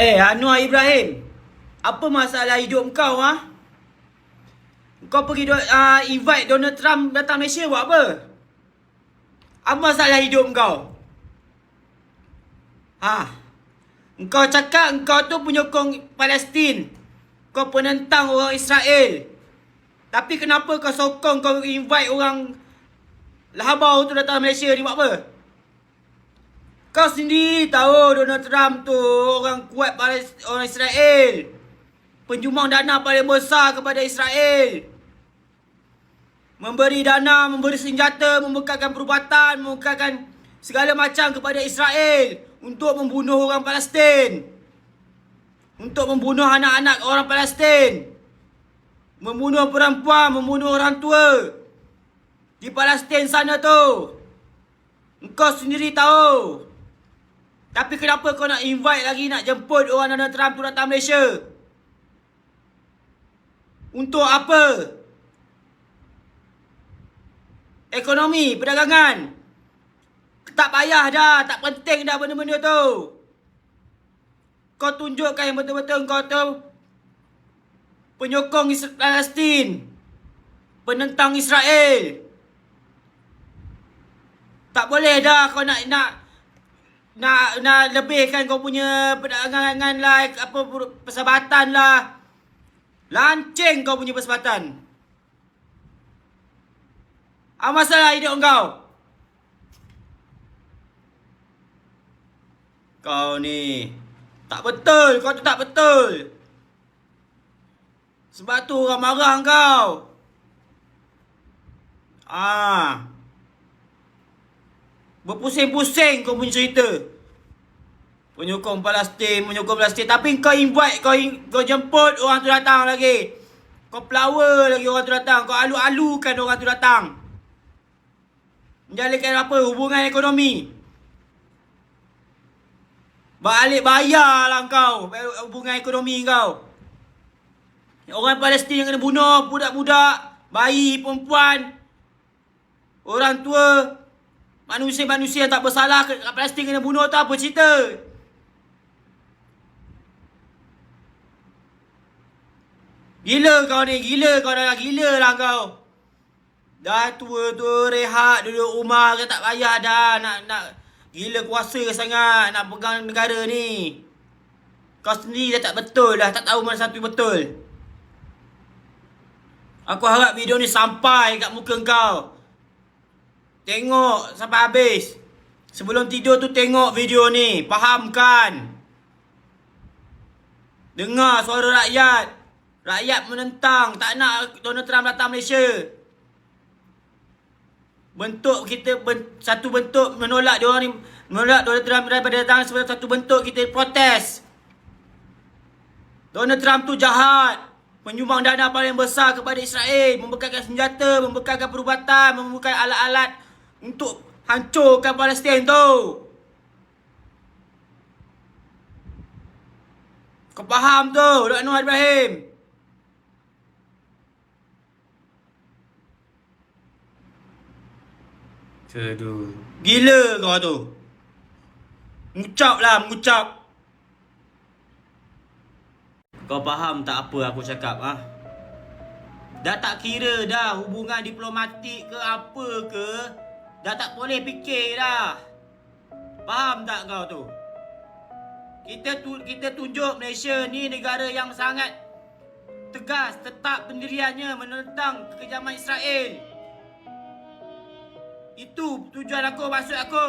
Eh, Anwar Ibrahim. Apa masalah hidup kau ha? Kau pergi do, uh, invite Donald Trump datang Malaysia buat apa? Apa masalah hidup kau? Ha? Kau cakap kau tu penyokong Palestin. Kau penentang orang Israel. Tapi kenapa kau sokong kau invite orang Lahabau tu datang Malaysia ni buat apa? Kau sendiri tahu Donald Trump tu orang kuat Palest- orang Israel. Penjumang dana paling besar kepada Israel. Memberi dana, memberi senjata, membekalkan perubatan, membekalkan segala macam kepada Israel untuk membunuh orang Palestin. Untuk membunuh anak-anak orang Palestin. Membunuh perempuan, membunuh orang tua. Di Palestin sana tu. Engkau sendiri tahu. Tapi kenapa kau nak invite lagi nak jemput orang Donald Trump tu datang Malaysia? Untuk apa? Ekonomi, perdagangan. Tak payah dah, tak penting dah benda-benda tu. Kau tunjukkan yang betul-betul kau tu penyokong Palestin. Penentang Israel. Tak boleh dah kau nak nak nak nak lebihkan kau punya perdagangan lah apa per- persahabatan lah. Lancing kau punya persahabatan. Apa masalah hidup kau? Kau ni tak betul, kau tu tak betul. Sebab tu orang marah kau. Ah. Berpusing-pusing kau punya cerita. Penyokong Palestin, menyokong Palestin. Tapi kau invite, kau, in, kau jemput orang tu datang lagi. Kau flower lagi orang tu datang. Kau alu-alukan orang tu datang. Menjalinkan apa? Hubungan ekonomi. Balik bayarlah kau. Hubungan ekonomi kau. Orang Palestin yang kena bunuh. Budak-budak. Bayi, perempuan. Orang tua. Manusia-manusia tak bersalah kat Palestin kena bunuh tu apa cerita? Gila kau ni, gila kau dah gila lah kau. Dah tua tu rehat duduk rumah ke tak payah dah nak nak gila kuasa sangat nak pegang negara ni. Kau sendiri dah tak betul dah, tak tahu mana satu betul. Aku harap video ni sampai kat muka kau. Tengok sampai habis. Sebelum tidur tu tengok video ni. Fahamkan. Dengar suara rakyat. Rakyat menentang. Tak nak Donald Trump datang Malaysia. Bentuk kita satu bentuk menolak dia orang ni menolak Donald Trump daripada datang sebagai satu bentuk kita protes. Donald Trump tu jahat. Penyumbang dana paling besar kepada Israel. Membekalkan senjata, membekalkan perubatan, membekalkan alat-alat untuk hancurkan Palestin tu. Kau faham tu, Dr. Anwar Ibrahim? Aduh. Gila kau tu. Mengucap lah, mengucap. Kau faham tak apa aku cakap ah? Dah tak kira dah hubungan diplomatik ke apa ke. Dah tak boleh fikir dah. Faham tak kau tu? Kita tu, kita tunjuk Malaysia ni negara yang sangat tegas tetap pendiriannya menentang kekejaman Israel. Itu tujuan aku, maksud aku.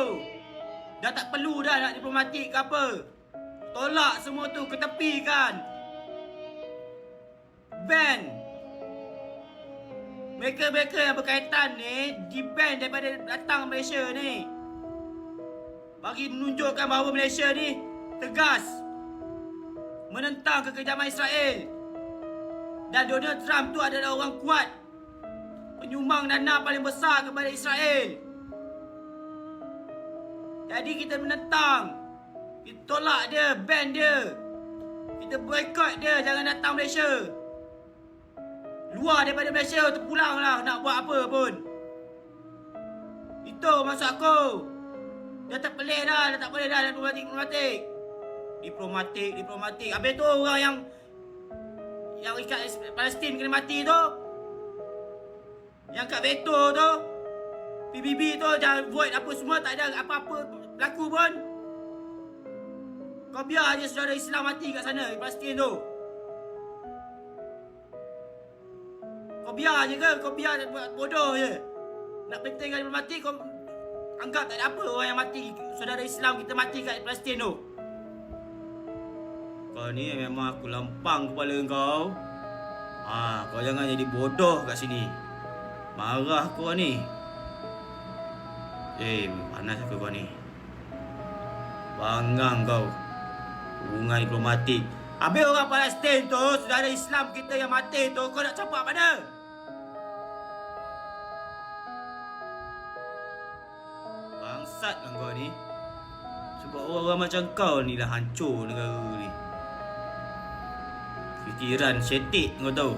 Dah tak perlu dah nak diplomatik ke apa. Tolak semua tu, ketepikan. Ban. Mereka-mereka yang berkaitan ni, di-ban daripada datang Malaysia ni. Bagi menunjukkan bahawa Malaysia ni tegas. Menentang kekejaman Israel. Dan Donald Trump tu adalah orang kuat penyumbang dana paling besar kepada Israel. Jadi kita menentang. Kita tolak dia, ban dia. Kita boycott dia, jangan datang Malaysia. Luar daripada Malaysia, terpulanglah nak buat apa pun. Itu maksud aku. Dah tak pelik dah, dah tak boleh dah diplomatik-diplomatik. Diplomatik, diplomatik. Habis tu orang yang yang ikat Palestin kena mati tu. Yang kat veto tu. PBB tu jangan void apa semua tak ada apa-apa berlaku pun. Kau biar je saudara Islam mati kat sana Palestin tu. Kau biar je ke? Kau biar bodoh je. Nak pentingkan dia mati kau anggap tak ada apa orang yang mati saudara Islam kita mati kat Palestin tu. Kau ni memang aku lempang kepala kau. Ha, kau jangan jadi bodoh kat sini. Marah kau ni. Eh, panas aku kau ni. Bangang kau. Hubungan diplomatik. Habis orang Palestin tu, saudara Islam kita yang mati tu, kau nak campak mana? Bangsat lah kau ni. Sebab orang-orang macam kau ni lah hancur negara ni. Fikiran setik kau tahu.